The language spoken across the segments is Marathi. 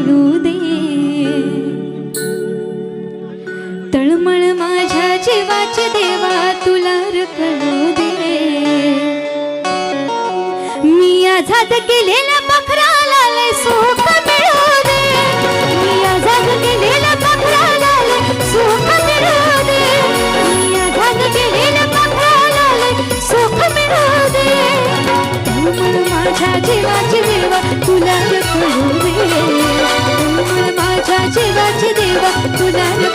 पडू दे तळमळ माझ्या जीवाची देवा तुला रखडू दे. मी आझाद केलेला बकराला सो tu nanu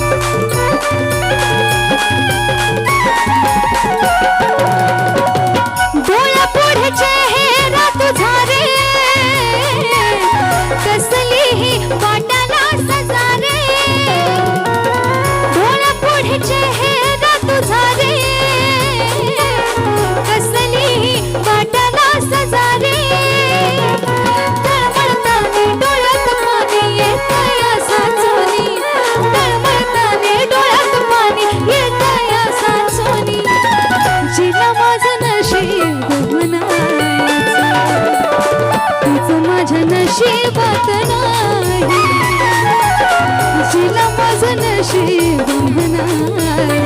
Música आशी गुंगनाए